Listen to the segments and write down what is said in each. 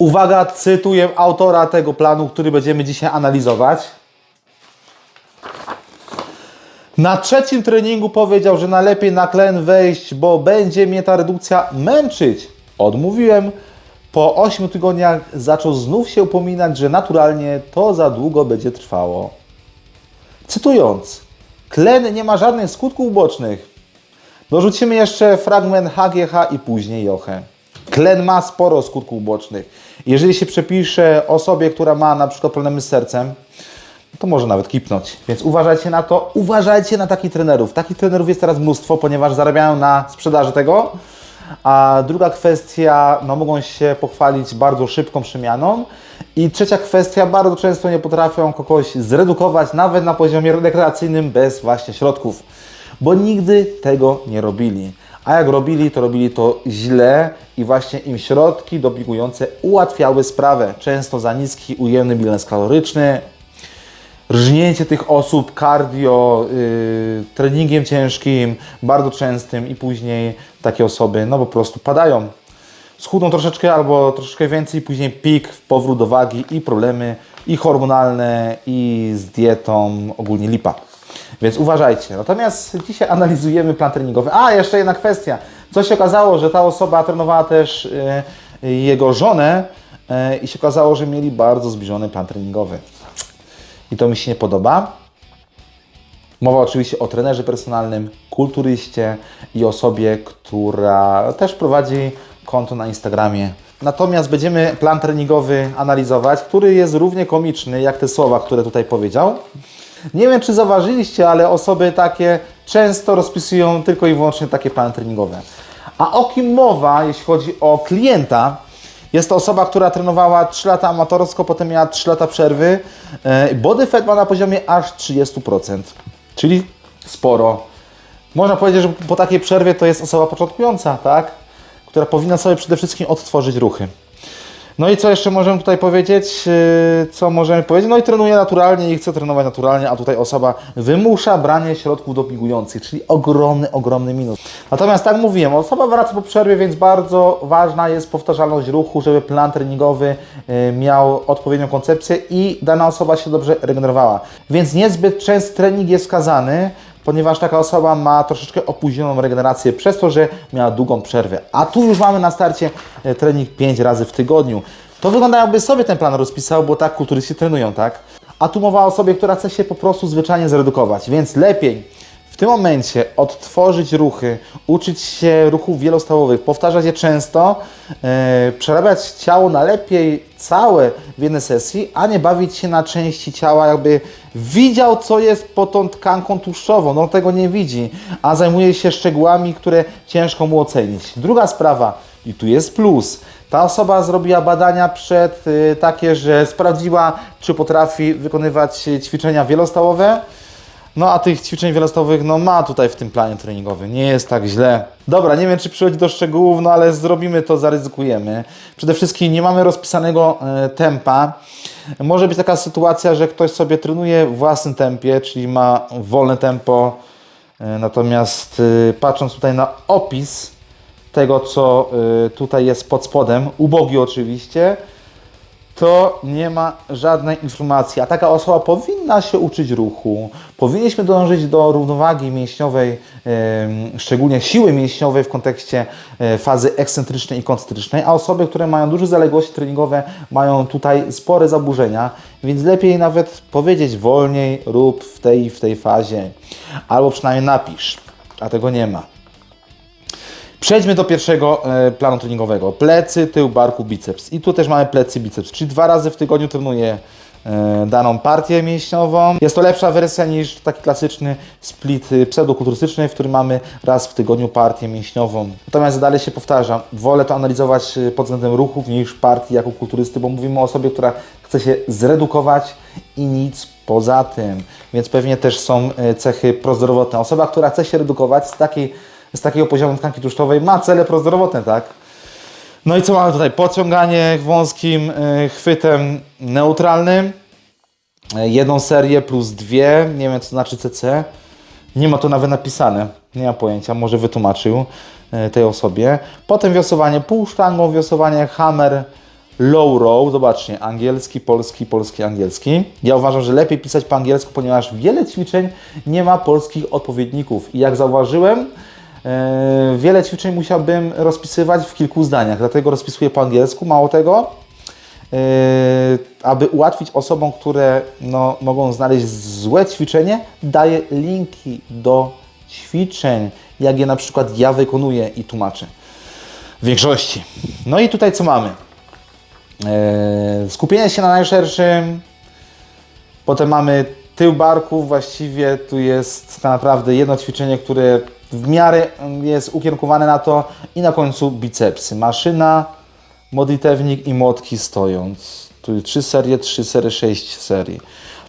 Uwaga, cytuję autora tego planu, który będziemy dzisiaj analizować. Na trzecim treningu powiedział, że najlepiej na tlen wejść, bo będzie mnie ta redukcja męczyć. Odmówiłem. Po 8 tygodniach zaczął znów się upominać, że naturalnie to za długo będzie trwało. Cytując, tlen nie ma żadnych skutków ubocznych. Dorzucimy jeszcze fragment HGH i później Jochę. Tlen ma sporo skutków ubocznych. Jeżeli się przepisze osobie, która ma na przykład problemy z sercem, to może nawet kipnąć. Więc uważajcie na to, uważajcie na takich trenerów. Takich trenerów jest teraz mnóstwo, ponieważ zarabiają na sprzedaży tego. A druga kwestia, no mogą się pochwalić bardzo szybką przemianą. I trzecia kwestia, bardzo często nie potrafią kogoś zredukować, nawet na poziomie rekreacyjnym, bez właśnie środków, bo nigdy tego nie robili. A jak robili, to robili to źle i właśnie im środki dopingujące ułatwiały sprawę. Często za niski ujemny bilans kaloryczny, rżnięcie tych osób cardio, yy, treningiem ciężkim, bardzo częstym i później takie osoby no po prostu padają. Schudną troszeczkę albo troszeczkę więcej, później pik, powrót do wagi i problemy i hormonalne i z dietą, ogólnie lipa. Więc uważajcie. Natomiast dzisiaj analizujemy plan treningowy. A, jeszcze jedna kwestia. Co się okazało, że ta osoba trenowała też yy, jego żonę yy, i się okazało, że mieli bardzo zbliżony plan treningowy i to mi się nie podoba. Mowa oczywiście o trenerze personalnym, kulturyście i osobie, która też prowadzi konto na Instagramie. Natomiast będziemy plan treningowy analizować, który jest równie komiczny jak te słowa, które tutaj powiedział. Nie wiem, czy zauważyliście, ale osoby takie często rozpisują tylko i wyłącznie takie plany treningowe. A o kim mowa, jeśli chodzi o klienta, jest to osoba, która trenowała 3 lata amatorsko, potem miała 3 lata przerwy. E, Body fat ma na poziomie aż 30%, czyli sporo. Można powiedzieć, że po takiej przerwie to jest osoba początkująca, tak? Która powinna sobie przede wszystkim odtworzyć ruchy. No i co jeszcze możemy tutaj powiedzieć? Yy, Co możemy powiedzieć? No i trenuje naturalnie i chce trenować naturalnie, a tutaj osoba wymusza branie środków dopingujących, czyli ogromny, ogromny minus. Natomiast tak mówiłem, osoba wraca po przerwie, więc bardzo ważna jest powtarzalność ruchu, żeby plan treningowy yy, miał odpowiednią koncepcję i dana osoba się dobrze regenerowała. Więc niezbyt częsty trening jest wskazany, ponieważ taka osoba ma troszeczkę opóźnioną regenerację przez to, że miała długą przerwę. A tu już mamy na starcie e, trening 5 razy w tygodniu. To wygląda jakby sobie ten plan rozpisał, bo tak kulturyści trenują, tak? A tu mowa o osobie, która chce się po prostu zwyczajnie zredukować, więc lepiej tym momencie odtworzyć ruchy, uczyć się ruchów wielostałowych, powtarzać je często, e, przerabiać ciało na lepiej całe w jednej sesji, a nie bawić się na części ciała, jakby widział, co jest pod tą tkanką tłuszczową. No tego nie widzi, a zajmuje się szczegółami, które ciężko mu ocenić. Druga sprawa, i tu jest plus. Ta osoba zrobiła badania przed y, takie, że sprawdziła, czy potrafi wykonywać ćwiczenia wielostałowe. No a tych ćwiczeń wielostawowych no ma tutaj w tym planie treningowym. Nie jest tak źle. Dobra, nie wiem czy przychodzi do szczegółów, no ale zrobimy to, zaryzykujemy. Przede wszystkim nie mamy rozpisanego e, tempa. Może być taka sytuacja, że ktoś sobie trenuje w własnym tempie, czyli ma wolne tempo. E, natomiast e, patrząc tutaj na opis tego, co e, tutaj jest pod spodem, ubogi oczywiście, to nie ma żadnej informacji, a taka osoba powinna się uczyć ruchu. Powinniśmy dążyć do równowagi mięśniowej, szczególnie siły mięśniowej w kontekście e, fazy ekscentrycznej i koncentrycznej, a osoby, które mają duże zaległości treningowe, mają tutaj spore zaburzenia, więc lepiej nawet powiedzieć wolniej rób w tej w tej fazie, albo przynajmniej napisz, a tego nie ma. Przejdźmy do pierwszego e, planu treningowego. Plecy, tył, barku, biceps. I tu też mamy plecy, biceps, czyli dwa razy w tygodniu trenuję e, daną partię mięśniową. Jest to lepsza wersja niż taki klasyczny split y, pseudokulturystyczny, w którym mamy raz w tygodniu partię mięśniową. Natomiast dalej się powtarzam, wolę to analizować y, pod względem ruchów niż partii jako kulturysty, bo mówimy o osobie, która chce się zredukować i nic poza tym. Więc pewnie też są e, cechy prozdrowotne. Osoba, która chce się redukować z takiej z takiego poziomu tkanki tłuszczowej ma cele prozdrowotne, tak? No i co mamy tutaj? Podciąganie wąskim y, chwytem neutralnym. Y, Jedną serię plus dwie. Nie wiem, co znaczy CC. Nie ma to nawet napisane. Nie mam pojęcia. Może wytłumaczył y, tej osobie. Potem wiosowanie półsztangą, wiosowanie hammer low row, zobaczcie, angielski, polski, polski, angielski. Ja uważam, że lepiej pisać po angielsku, ponieważ wiele ćwiczeń nie ma polskich odpowiedników. I jak zauważyłem, e, wiele ćwiczeń musiałbym rozpisywać w kilku zdaniach, dlatego rozpisuję po angielsku. Mało tego, e, aby ułatwić osobom, które no, mogą znaleźć złe ćwiczenie, daję linki do ćwiczeń, jak je na przykład ja wykonuję i tłumaczę. W większości. No i tutaj co mamy? E, skupienie się na najszerszym. Potem mamy tył barków. Właściwie tu jest tak naprawdę jedno ćwiczenie, które w miarę jest ukierunkowane na to. I na końcu bicepsy. Maszyna, modlitewnik i młotki stojąc. Tu 3 serie, 3 serie, 6 serii.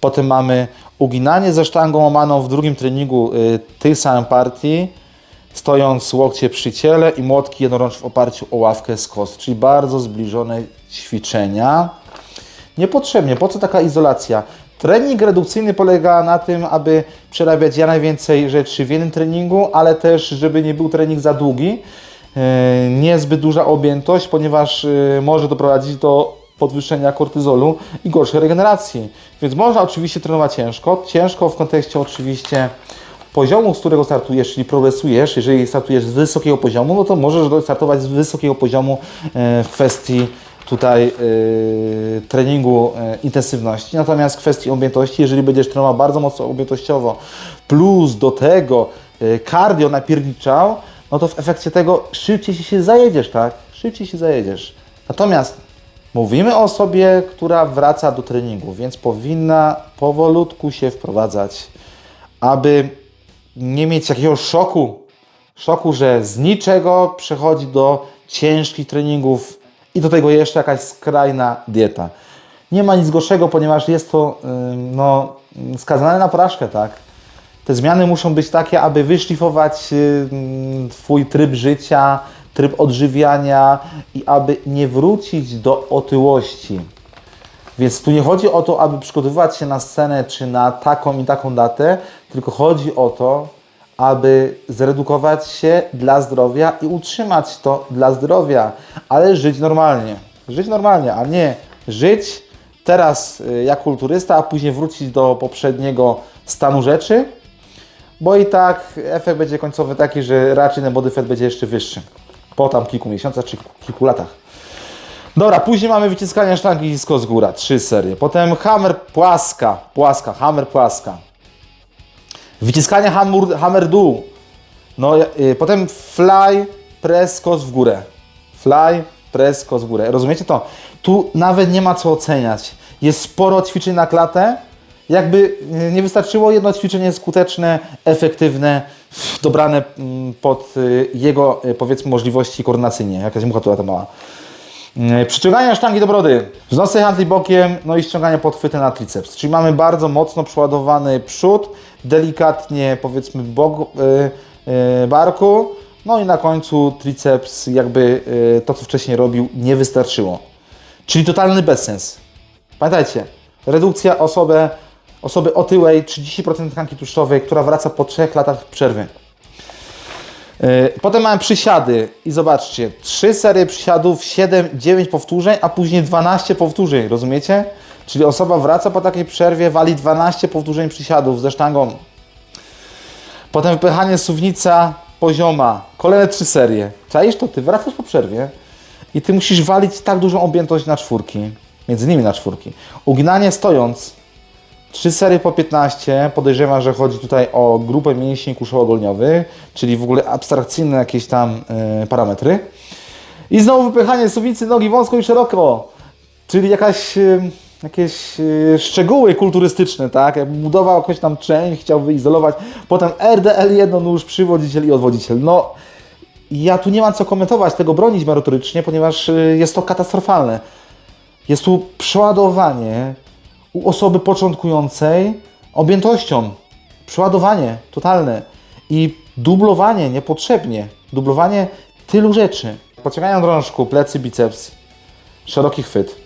Potem mamy uginanie ze sztangą łamaną w drugim treningu y, tej samej partii stojąc łokcie przy ciele i młotki jednorącz w oparciu o ławkę z kost, czyli bardzo zbliżone ćwiczenia. Niepotrzebnie, po co taka izolacja? Trening redukcyjny polega na tym, aby przerabiać jak najwięcej rzeczy w jednym treningu, ale też, żeby nie był trening za długi, yy, niezbyt duża objętość, ponieważ yy, może doprowadzić do podwyższenia kortyzolu i gorszej regeneracji. Więc można oczywiście trenować ciężko, ciężko w kontekście oczywiście poziomu, z którego startujesz, czyli progresujesz, jeżeli startujesz z wysokiego poziomu, no to możesz startować z wysokiego poziomu e, w kwestii tutaj e, treningu e, intensywności. Natomiast w kwestii objętości, jeżeli będziesz trenował bardzo mocno objętościowo, plus do tego cardio napierniczał, no to w efekcie tego szybciej się zajedziesz, tak? Szybciej się zajedziesz. Natomiast mówimy o osobie, która wraca do treningu, więc powinna powolutku się wprowadzać, aby nie mieć jakiegoś szoku, szoku, że z niczego przechodzi do ciężkich treningów i do tego jeszcze jakaś skrajna dieta. Nie ma nic gorszego, ponieważ jest to no, skazane na porażkę, tak? Te zmiany muszą być takie, aby wyszlifować Twój tryb życia, tryb odżywiania i aby nie wrócić do otyłości. Więc tu nie chodzi o to, aby przygotowywać się na scenę czy na taką i taką datę, tylko chodzi o to, aby zredukować się dla zdrowia i utrzymać to dla zdrowia, ale żyć normalnie. Żyć normalnie, a nie żyć teraz y, jak kulturysta, a później wrócić do poprzedniego stanu rzeczy, bo i tak efekt będzie końcowy taki, że raczej ten body fat będzie jeszcze wyższy po tam kilku miesiącach czy kilku latach. Dobra, później mamy wyciskanie sztangi nisko z góra, trzy serie. Potem hammer płaska, płaska, hammer płaska. Wyciskanie hammer, hammer dół. No, y, potem fly, press, kos w górę. Fly, press, kos w górę. Rozumiecie to? Tu nawet nie ma co oceniać. Jest sporo ćwiczeń na klatę. Jakby y, nie wystarczyło jedno ćwiczenie skuteczne, efektywne, dobrane mm, pod y, jego, y, powiedzmy, możliwości koordynacyjnie. Jakaś mucha tu mała. Yy, Przyciąganie sztangi do brody, wznosy handli bokiem, no i ściąganie podchwyty na triceps. Czyli mamy bardzo mocno przeładowany przód, delikatnie powiedzmy bok yy, barku, no i na końcu triceps, jakby yy, to co wcześniej robił, nie wystarczyło. Czyli totalny bezsens. Pamiętajcie, redukcja osoby, osoby otyłej, 30% tkanki tłuszczowej, która wraca po 3 latach przerwy. Yy, Potem mamy przysiady i zobaczcie, 3 serie przysiadów, 7, 9 powtórzeń, a później 12 powtórzeń, rozumiecie? Czyli osoba wraca po takiej przerwie, wali 12 powtórzeń przysiadów ze sztangą. Potem wypychanie suwnica pozioma, kolejne 3 serie. Czaisz to? Ty wracasz po przerwie i ty musisz walić tak dużą objętość na czwórki, między nimi na czwórki. Uginanie stojąc, 3 serie po 15. Podejrzewam, że chodzi tutaj o grupę mięśni kuszowo-golniowych, czyli w ogóle abstrakcyjne jakieś tam e, parametry. I znowu wypychanie suwicy nogi wąsko i szeroko, czyli jakaś, e, jakieś e, szczegóły kulturystyczne, tak? Jakby budował jakąś tam część, chciał wyizolować. Potem RDL jednonóż, przywodziciel i odwodziciel. No, ja tu nie mam co komentować, tego bronić merytorycznie, ponieważ jest to katastrofalne. Jest tu przeładowanie u osoby początkującej objętością. Przeładowanie totalne i dublowanie niepotrzebnie. Dublowanie tylu rzeczy. Pociąganie drążku, plecy, biceps, szeroki chwyt.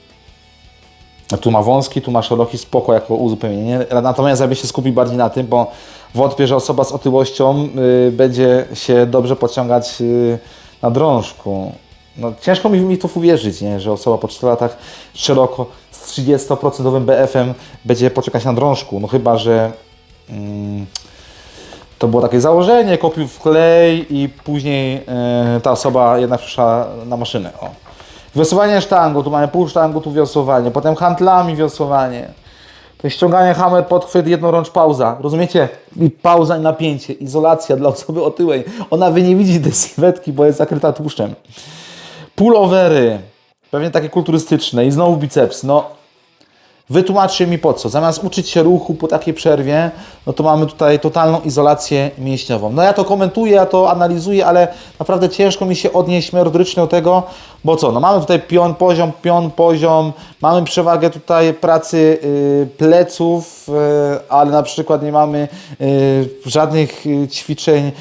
Tu ma wąski, tu ma szeroki, spoko jako uzupełnienie. Natomiast ja bym się skupił bardziej na tym, bo wątpię, że osoba z otyłością y, będzie się dobrze podciągać y, na drążku. no, ciężko mi, mi to uwierzyć, nie? że osoba po 4 latach szeroko z 30% BF-em będzie poczekać na drążku. No chyba, że mm, to było takie założenie, kopił w klej i później e, ta osoba jednak przyszła na maszynę. O. Wiosłowanie sztangu, tu mamy pół sztangu, tu wiosłowanie, potem handlami wiosłowanie. To ściąganie hammer, podchwyt, jednorącz pauza. Rozumiecie? I pauza i napięcie. Izolacja dla osoby otyłej. Ona wy nie widzi tej sylwetki, bo jest zakryta tłuszczem. Pullovery. Pewnie takie kulturystyczne. I znowu biceps. No, wytłumaczcie mi po co. Zamiast uczyć się ruchu po takiej przerwie, no to mamy tutaj totalną izolację mięśniową. No ja to komentuję, ja to analizuję, ale naprawdę ciężko mi się odnieść merytorycznie do tego, bo co, no mamy tutaj pion poziom, pion poziom, mamy przewagę tutaj pracy y, pleców, y, ale na przykład nie mamy y, żadnych ćwiczeń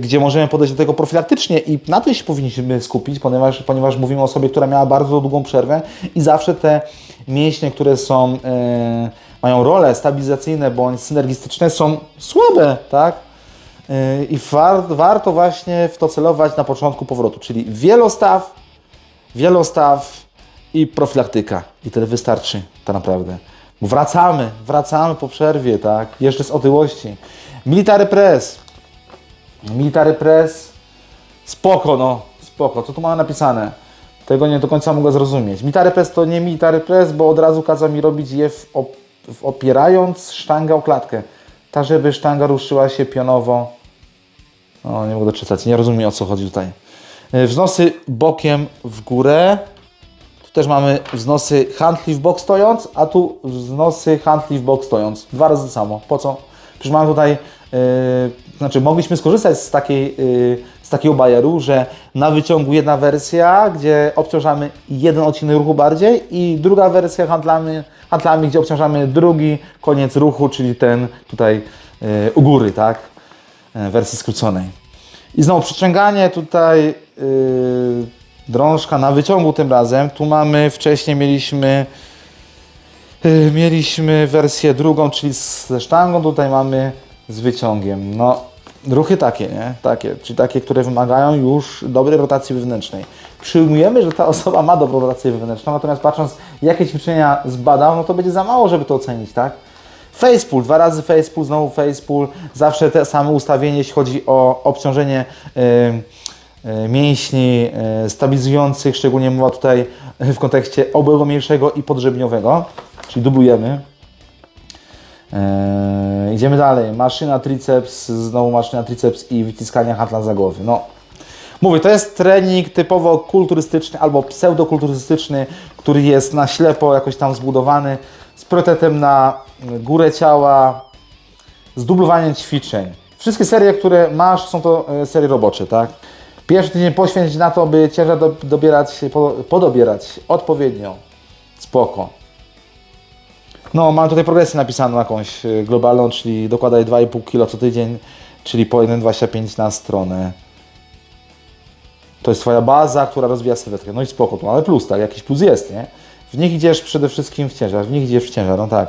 gdzie możemy podejść do tego profilaktycznie i na tym się powinniśmy skupić, ponieważ, ponieważ mówimy o osobie, która miała bardzo długą przerwę i zawsze te mięśnie, które są, e, mają role stabilizacyjne bądź synergistyczne są słabe, tak? E, I war, warto właśnie w to celować na początku powrotu, czyli wielostaw, wielostaw i profilaktyka. I tyle wystarczy tak naprawdę. Wracamy, wracamy po przerwie, tak? Jeszcze z otyłości. Military press. Military press. Spoko, no, spoko. Co tu mamy napisane? Tego nie do końca mogę zrozumieć. Military press to nie military press, bo od razu kazał mi robić je w op w opierając sztangę o klatkę. Tak, żeby sztanga ruszyła się pionowo. O, nie mogę czytać, nie rozumiem o co chodzi tutaj. Y, Wznosy bokiem w górę. Tu też mamy wznosy handli w bok stojąc, a tu wznosy handli w bok stojąc. Dwa razy samo. Po co? Przecież mamy tutaj, yy, znaczy mogliśmy skorzystać z, takiej, yy, takiego bajeru, że na wyciągu jedna wersja, gdzie obciążamy jeden odcinek ruchu bardziej i druga wersja handlami, handlami gdzie obciążamy drugi koniec ruchu, czyli ten tutaj yy, u góry, tak? Yy, wersji skróconej. I znowu przyciąganie tutaj yy, drążka na wyciągu tym razem. Tu mamy, wcześniej mieliśmy yy, mieliśmy wersję drugą, czyli ze sztangą, tutaj mamy z wyciągiem. No, ruchy takie, nie? Takie, czyli takie, które wymagają już dobrej rotacji wewnętrznej. Przyjmujemy, że ta osoba ma dobrą rotację wewnętrzną, natomiast patrząc, jakie ćwiczenia zbadał, no to będzie za mało, żeby to ocenić, tak? Facepull, dwa razy facepull, znowu facepull, zawsze te same ustawienie, jeśli chodzi o obciążenie y, y, mięśni y, stabilizujących, szczególnie mowa tutaj w kontekście obrębu mniejszego i podrzębniowego, czyli dublujemy. Eee, idziemy dalej. Maszyna triceps, znowu maszyna triceps i wyciskanie hatla za głowy. No, mówię, to jest trening typowo kulturystyczny albo pseudokulturystyczny, który jest na ślepo jakoś tam zbudowany z priorytetem na górę ciała, z ćwiczeń. Wszystkie serie, które masz, są to e, serie robocze, tak? Pierwszy tydzień poświęć na to, by ciężar do, dobierać, po- podobierać odpowiednio. Spoko. No, mam tutaj progresję napisaną jakąś y, globalną, czyli dokładaj 2,5 kg co tydzień, czyli po 1,25 na stronę. To jest Twoja baza, która rozwija sylwetkę. No i spoko, tu mamy plus, tak? Jakiś plus jest, nie? W nich idziesz przede wszystkim w ciężar, w nich idziesz w ciężar, no tak.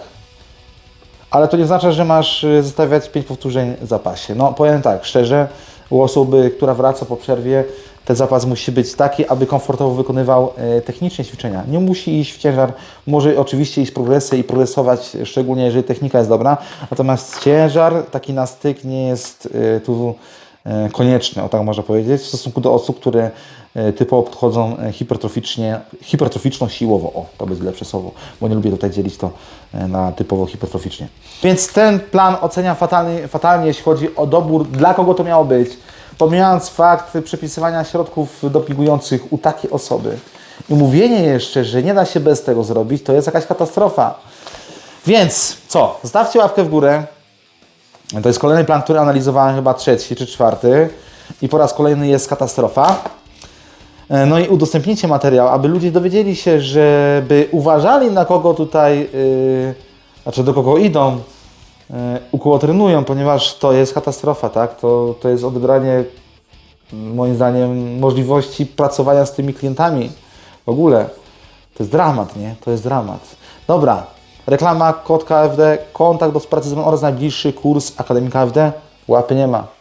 Ale to nie oznacza, że masz y, zostawiać 5 powtórzeń w zapasie. No, powiem tak, szczerze, u osoby, która wraca po przerwie, ten zapas musi być taki, aby komfortowo wykonywał e, technicznie ćwiczenia. Nie musi iść w ciężar, może oczywiście iść progresy i progresować, szczególnie jeżeli technika jest dobra, natomiast ciężar taki na styk nie jest e, tu konieczny, o tak można powiedzieć, w stosunku do osób, które e, typowo podchodzą e, hipertroficznie, hipertroficzno-siłowo. O, to będzie lepsze słowo, bo nie lubię tutaj dzielić to e, na typowo hipertroficznie. Więc ten plan oceniam fatalnie, fatalnie, jeśli chodzi o dobór, dla kogo to miało być. Pomijając fakt przypisywania środków dopingujących u takiej osoby i mówienie jeszcze, że nie da się bez tego zrobić, to jest jakaś katastrofa. Więc co? Zostawcie łapkę w górę. To jest kolejny plan, który analizowałem chyba trzeci czy czwarty. I po raz kolejny jest katastrofa. E, No i udostępnijcie materiał, aby ludzie dowiedzieli się, żeby uważali na kogo tutaj, yy, znaczy do kogo idą, yy, u kogo trenują, ponieważ to jest katastrofa, tak? To, to jest odebranie, moim zdaniem, możliwości pracowania z tymi klientami. W ogóle. To jest dramat, nie? To jest dramat. Dobra. Reklama, kod KFD, kontakt do spracy ze mną oraz najbliższy kurs Akademii KFD. Łapy nie ma.